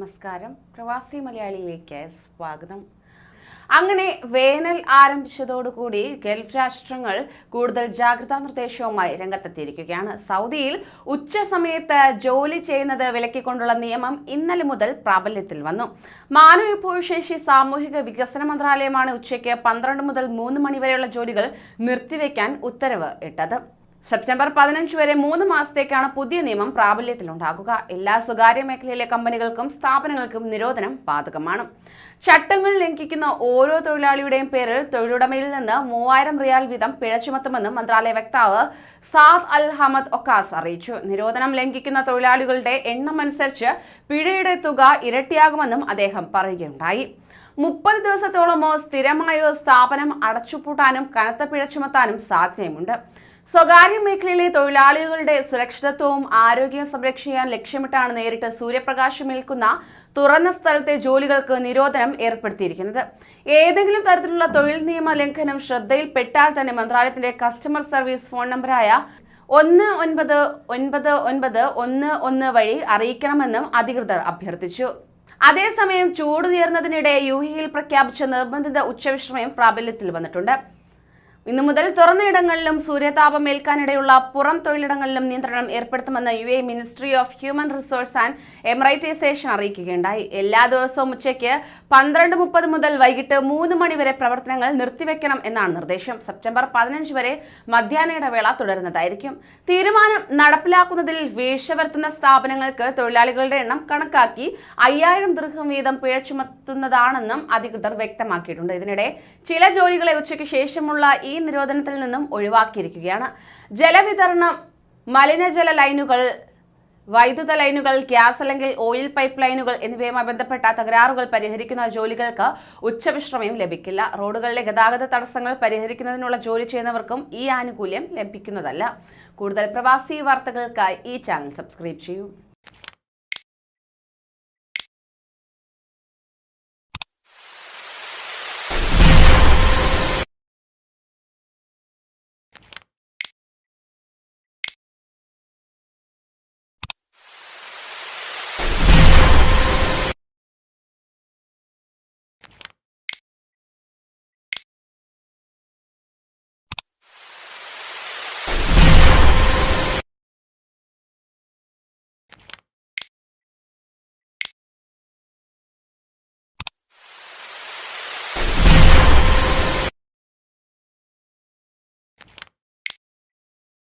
നമസ്കാരം. പ്രവാസി മലയാളിയിലേക്ക് സ്വാഗതം. അങ്ങനെ വേനൽ ആരംഭിച്ചതോടുകൂടി ഗൾഫ് രാഷ്ട്രങ്ങൾ കൂടുതൽ ജാഗ്രതാ നിർദ്ദേശവുമായി രംഗത്തെത്തിയിരിക്കുകയാണ്. സൗദിയിൽ ഉച്ച സമയത്ത് ജോലി ചെയ്യുന്നത് വിലക്കിക്കൊണ്ടുള്ള നിയമം ഇന്നലെ മുതൽ പ്രാബല്യത്തിൽ വന്നു. മാനവ വിഭവശേഷി സാമൂഹിക വികസന മന്ത്രാലയമാണ് ഉച്ചയ്ക്ക് പന്ത്രണ്ട് മുതൽ മൂന്ന് മണിവരെയുള്ള ജോലികൾ നിർത്തിവെക്കാൻ ഉത്തരവ് ഇട്ടത്. സെപ്റ്റംബർ പതിനഞ്ച് വരെ മൂന്ന് മാസത്തേക്കാണ് പുതിയ നിയമം പ്രാബല്യത്തിലുണ്ടാകുക. എല്ലാ സ്വകാര്യ മേഖലയിലെ കമ്പനികൾക്കും സ്ഥാപനങ്ങൾക്കും നിരോധനം ബാധകമാണ്. ചട്ടങ്ങൾ ലംഘിക്കുന്ന ഓരോ തൊഴിലാളിയുടെയും പേരിൽ തൊഴിലുടമയിൽ നിന്ന് മൂവായിരം റിയാൽ വീതം പിഴ ചുമത്തുമെന്നും മന്ത്രാലയ വക്താവ് സാദ് അൽ ഹമദ് ഒക്കാസ് അറിയിച്ചു. നിരോധനം ലംഘിക്കുന്ന തൊഴിലാളികളുടെ എണ്ണം അനുസരിച്ച് പിഴയുടെ തുക ഇരട്ടിയാകുമെന്നും അദ്ദേഹം പറയുകയുണ്ടായി. മുപ്പത് ദിവസത്തോളമോ സ്ഥിരമായോ സ്ഥാപനം അടച്ചുപൂട്ടാനും കനത്ത പിഴ ചുമത്താനും സാധ്യതയുമുണ്ട്. സ്വകാര്യ മേഖലയിലെ തൊഴിലാളികളുടെ സുരക്ഷിതത്വവും ആരോഗ്യവും സംരക്ഷിക്കാൻ ലക്ഷ്യമിട്ടാണ് നേരിട്ട് സൂര്യപ്രകാശം ഏൽക്കുന്ന തുറന്ന സ്ഥലത്തെ ജോലികൾക്ക് നിരോധനം ഏർപ്പെടുത്തിയിരിക്കുന്നത്. ഏതെങ്കിലും തരത്തിലുള്ള തൊഴിൽ നിയമ ലംഘനം ശ്രദ്ധയിൽപ്പെട്ടാൽ തന്നെ മന്ത്രാലയത്തിന്റെ കസ്റ്റമർ സർവീസ് ഫോൺ നമ്പറായ ഒന്ന് ഒൻപത് ഒൻപത് ഒൻപത് ഒന്ന് ഒന്ന് വഴി അറിയിക്കണമെന്നും അധികൃതർ അഭ്യർത്ഥിച്ചു. അതേസമയം ചൂടുയർന്നതിനിടെ യു പ്രഖ്യാപിച്ച നിർബന്ധിത ഉച്ചവിശ്രമം പ്രാബല്യത്തിൽ വന്നിട്ടുണ്ട്. ഇന്നു മുതൽ തുറന്ന ഇടങ്ങളിലും സൂര്യതാപം ഏൽക്കാനിടയുള്ള പുറം തൊഴിലിടങ്ങളിലും നിയന്ത്രണം ഏർപ്പെടുത്തുമെന്ന് U A ministry of human resource and emiratisation അറിയിക്കുകയുണ്ടായി. എല്ലാ ദിവസവും ഉച്ചയ്ക്ക് പന്ത്രണ്ട് മുപ്പത് മുതൽ വൈകിട്ട് മൂന്ന് മണി വരെ പ്രവർത്തനങ്ങൾ നിർത്തിവെക്കണം എന്നാണ് നിർദ്ദേശം. സെപ്റ്റംബർ പതിനഞ്ച് വരെ മധ്യാഹ്ന ഇടവേള തുടരുന്നതായിരിക്കും. തീരുമാനം നടപ്പിലാക്കുന്നതിൽ വീഴ്ച വരുത്തുന്ന സ്ഥാപനങ്ങൾക്ക് തൊഴിലാളികളുടെ എണ്ണം കണക്കാക്കി അയ്യായിരം ദൃഹം വീതം പിഴ ചുമത്തുന്നതാണെന്നും അധികൃതർ വ്യക്തമാക്കിയിട്ടുണ്ട്. ഇതിനിടെ ചില ജോലികളെ ഉച്ചയ്ക്ക് ശേഷമുള്ള ഈ നിരോധനത്തിൽ നിന്നും ഒഴിവാക്കിയിരിക്കുകയാണ്. ജലവിതരണം മലിനജല ലൈനുകൾ വൈദ്യുത ലൈനുകൾ ഗ്യാസ് അല്ലെങ്കിൽ ഓയിൽ പൈപ്പ് ലൈനുകൾ എന്നിവയുമായി ബന്ധപ്പെട്ട തകരാറുകൾ പരിഹരിക്കുന്ന ജോലികൾക്ക് ഉച്ചവിശ്രമം ലഭിക്കില്ല. റോഡുകളിലെ ഗതാഗത തടസ്സങ്ങൾ പരിഹരിക്കുന്നതിനുള്ള ജോലി ചെയ്യുന്നവർക്കും ഈ ആനുകൂല്യം ലഭിക്കുന്നതല്ല. കൂടുതൽ പ്രവാസി വാർത്തകൾക്കായി ഈ ചാനൽ സബ്സ്ക്രൈബ് ചെയ്യൂ.